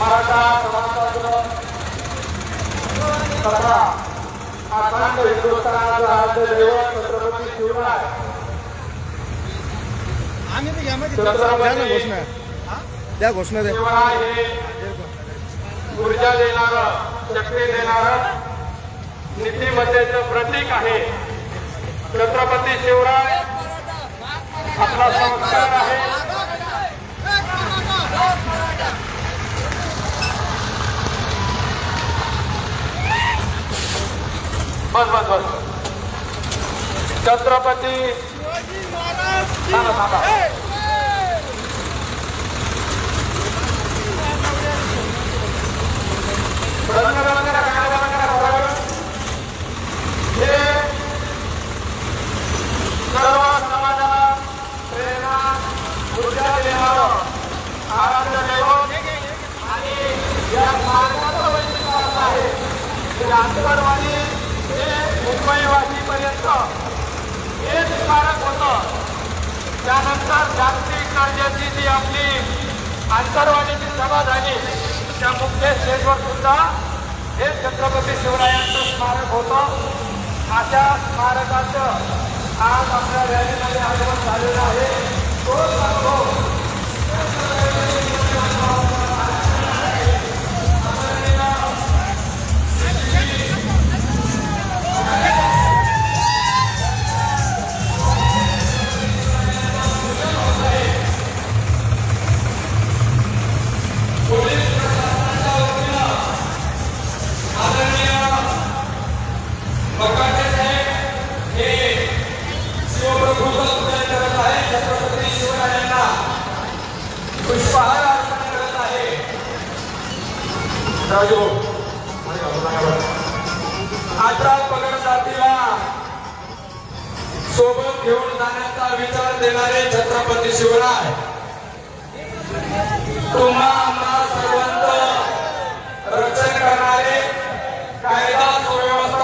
मराठा अखंड हिंदुस्थानाचं दैवत छत्रपती शिवराय द्या घोषणा द्या. ऊर्जा देणार शक्ती देणार नीतिमत्तेचं प्रतीक आहे. छत्रपती शिवराय आपला संस्कार आहे. बस बस बस. छत्रपती हे सर्व की ते मुंबईवासीपर्यंत हेच स्मारक होतं. त्यानंतर जागतिक दर्जाची जी आपली आंतरवाडीची सभा झाली त्या मुख्य स्टेजवर सुद्धा हे छत्रपती शिवरायांचं स्मारक होतं. अशा स्मारकाचं आज आपल्या रॅलीमध्ये आगमन झालेलं आहे. बकाटे साहेब हे शिवप्रभूचा पूजन करत आहे छत्रपती शिवरायांना पुष्पहार अर्पण करत आहे राजू पगड जातीला। सोबत घेऊन जाण्याचा विचार देणारे छत्रपती शिवराय तुम्हा